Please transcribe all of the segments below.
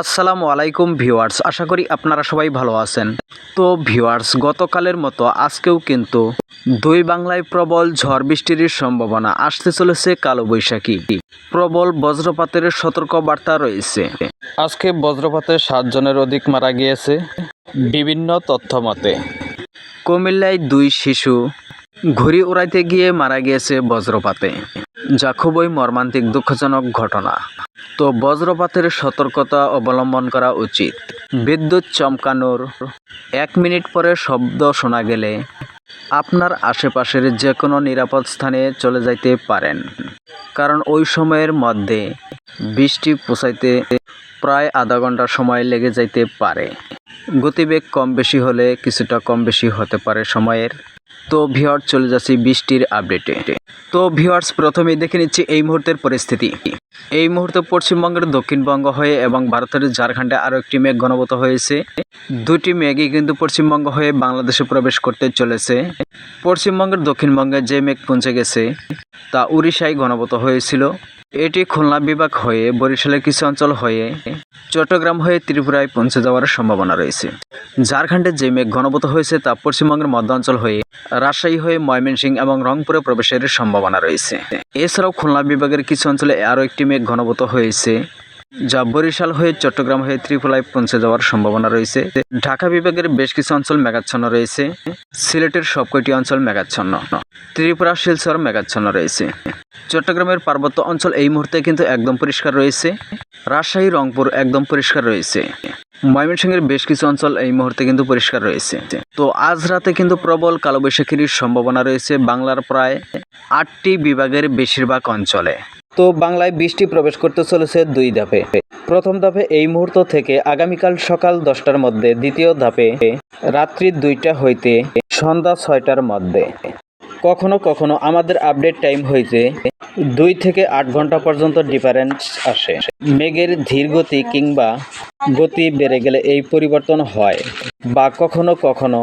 আসসালামু আলাইকুম ভিউয়ার্স, আশা করি আপনারা সবাই ভালো আছেন। তো ভিউয়ার্স, গতকালের মতো আজকেও কিন্তু দুই বাংলায় প্রবল ঝড় বৃষ্টির সম্ভাবনা আসতে চলেছে কালো বৈশাখী। প্রবল বজ্রপাতের সতর্ক বার্তা রয়েছে। আজকে বজ্রপাতে সাতজনের অধিক মারা গিয়েছে বিভিন্ন তথ্য মতে কুমিল্লায় দুই শিশু ঘুড়ি উড়াইতে গিয়ে মারা গিয়েছে বজ্রপাতে। যা খুবই মর্মান্তিক, দুঃখজনক ঘটনা। তো বজ্রপাতের সতর্কতা অবলম্বন করা উচিত। বিদ্যুৎ চমকানোর এক মিনিট পরে শব্দ শোনা গেলে আপনার আশেপাশের যে কোনো নিরাপদ স্থানে চলে যাইতে পারেন। কারণ ওই সময়ের মধ্যে বৃষ্টি পৌঁছাইতে প্রায় আধা ঘণ্টা সময় লেগে যাইতে পারে। গতিবেগ কম বেশি হলে কিছুটা কম বেশি হতে পারে সময়ের। তো ভিওয়ার চলে যাচ্ছি বৃষ্টির আপডেটে তো ভিওয়ার্স প্রথমেই দেখে নিচ্ছি এই মুহূর্তের পরিস্থিতি। এই মুহূর্তে পশ্চিমবঙ্গের দক্ষিণবঙ্গ হয়ে এবং ভারতের ঝাড়খণ্ডে আরও একটি মেঘ ঘনীভূত হয়েছে। দুটি মেঘই কিন্তু পশ্চিমবঙ্গ হয়ে বাংলাদেশে প্রবেশ করতে চলেছে। পশ্চিমবঙ্গের দক্ষিণবঙ্গে যে মেঘ পৌঁছে গেছে তা উড়িষ্যায় ঘনবত হয়েছিল। এটি খুলনা বিভাগ হয়ে বরিশালের কিছু অঞ্চল হয়ে চট্টগ্রাম হয়ে ত্রিপুরায় পৌঁছে যাওয়ার সম্ভাবনা রয়েছে। ঝাড়খণ্ডে যে মেঘ ঘনবত হয়েছে তা পশ্চিমবঙ্গের মধ্যাঞ্চল হয়ে, রাজশাহী হয়ে ময়মনসিং এবং রংপুরে প্রবেশের সম্ভাবনা রয়েছে। এছাড়াও খুলনা বিভাগের কিছু অঞ্চলে আরও একটি মেঘ ঘনবত হয়েছে। যা বরিশাল হয়ে চট্টগ্রাম হয়ে ত্রিপুরায় পৌঁছে যাওয়ার সম্ভাবনা রয়েছে। ঢাকা বিভাগের বেশ কিছু অঞ্চল মেঘাচ্ছন্ন রয়েছে। সিলেটের সবকটি অঞ্চল মেঘাচ্ছন্ন। ত্রিপুরা, শিলচর মেঘাচ্ছন্ন রয়েছে। চট্টগ্রামের পার্বত্য অঞ্চল এই মুহূর্তে কিন্তু একদম পরিষ্কার রয়েছে। রাজশাহী, রংপুর একদম পরিষ্কার রয়েছে। ময়মনসিংহের বেশ কিছু অঞ্চল এই মুহূর্তে কিন্তু পরিষ্কার রয়েছে। তো আজ রাতে কিন্তু প্রবল কালবৈশাখীর সম্ভাবনা রয়েছে বাংলার প্রায় আটটি বিভাগের বেশিরভাগ অঞ্চলে। তো বাংলায় বৃষ্টি প্রবেশ করতে চলেছে দুই ধাপে। প্রথম ধাপে এই মুহূর্ত থেকে আগামীকাল সকাল দশটার মধ্যে, দ্বিতীয় ধাপে রাত্রি দুইটা হইতে সন্ধ্যা ছয়টার মধ্যে। কখনো কখনো আমাদের আপডেট টাইম হইতে দুই থেকে আট ঘণ্টা পর্যন্ত ডিফারেন্স আসে। মেঘের ধীর গতি কিংবা গতি বেড়ে গেলে এই পরিবর্তন হয়, বা কখনো কখনো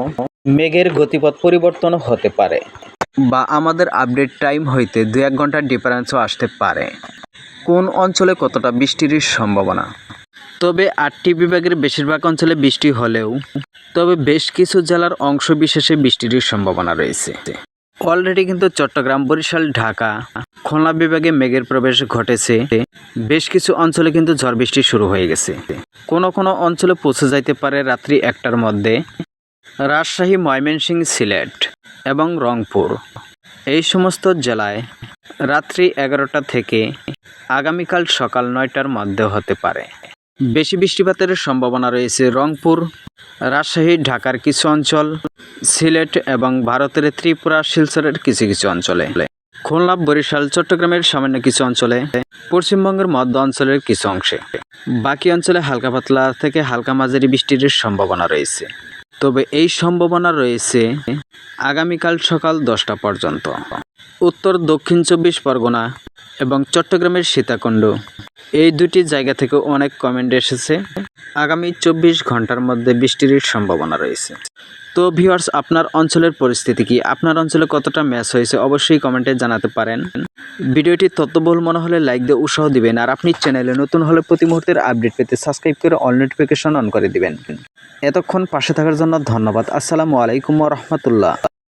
মেঘের গতিপথ পরিবর্তন হতে পারে। বা আমাদের আপডেট টাইম হইতে দু এক ঘণ্টার ডিফারেন্সও আসতে পারে। কোন অঞ্চলে কতটা বৃষ্টির সম্ভাবনা? তবে আটটি বিভাগের বেশিরভাগ অঞ্চলে বৃষ্টি হলেও, তবে বেশ কিছু জেলার অংশ বিশেষে বৃষ্টির সম্ভাবনা রয়েছে। অলরেডি কিন্তু চট্টগ্রাম, বরিশাল, ঢাকা, খুলনা বিভাগে মেঘের প্রবেশ ঘটেছে। বেশ কিছু অঞ্চলে কিন্তু ঝড় বৃষ্টি শুরু হয়ে গেছে। কোনো কোনো অঞ্চলে পৌঁছে যাইতে পারে রাত্রি একটার মধ্যে। রাজশাহী, ময়মনসিংহ, সিলেট। এবং রংপুর। এই সমস্ত জেলায় রাত্রি এগারোটা থেকে আগামীকাল সকাল নয়টার মধ্যে হতে পারে। বেশি বৃষ্টিপাতের সম্ভাবনা রয়েছে রংপুর, রাজশাহী, ঢাকার কিছু অঞ্চল, সিলেট এবং ভারতের ত্রিপুরা, শিলচরের কিছু কিছু অঞ্চলে। খুলনা, বরিশাল, চট্টগ্রামের সামান্য কিছু অঞ্চলে, পশ্চিমবঙ্গের মধ্য অঞ্চলের কিছু অংশে। বাকি অঞ্চলে হালকা পাতলা থেকে হালকা মাঝারি বৃষ্টির সম্ভাবনা রয়েছে। তবে এই সম্ভাবনা রয়েছে আগামীকাল সকাল দশটা পর্যন্ত। উত্তর দক্ষিণ চব্বিশ পরগনা এবং চট্টগ্রামের সীতাকুণ্ড। এই দুটি জায়গা থেকে অনেক কমেন্ট এসেছে। আগামী চব্বিশ ঘণ্টার মধ্যে বৃষ্টির সম্ভাবনা রয়েছে। তো ভিউয়ার্স আপনার অঞ্চলের পরিস্থিতি কি? আপনার অঞ্চলে কতটা ম্যাচ হয়েছে? অবশ্যই কমেন্টে জানাতে পারেন। ভিডিওটি তত্ত্ববহুল মনে হলে লাইক দিয়ে উৎসাহ দিবেন আর আপনি চ্যানেলে নতুন হলে প্রতি মুহূর্তের আপডেট পেতে সাবস্ক্রাইব করে অল নোটিফিকেশন অন করে দিবেন। এতক্ষণ পাশে থাকার জন্য ধন্যবাদ। আসসালামু আলাইকুম রহমতুল্লাহ।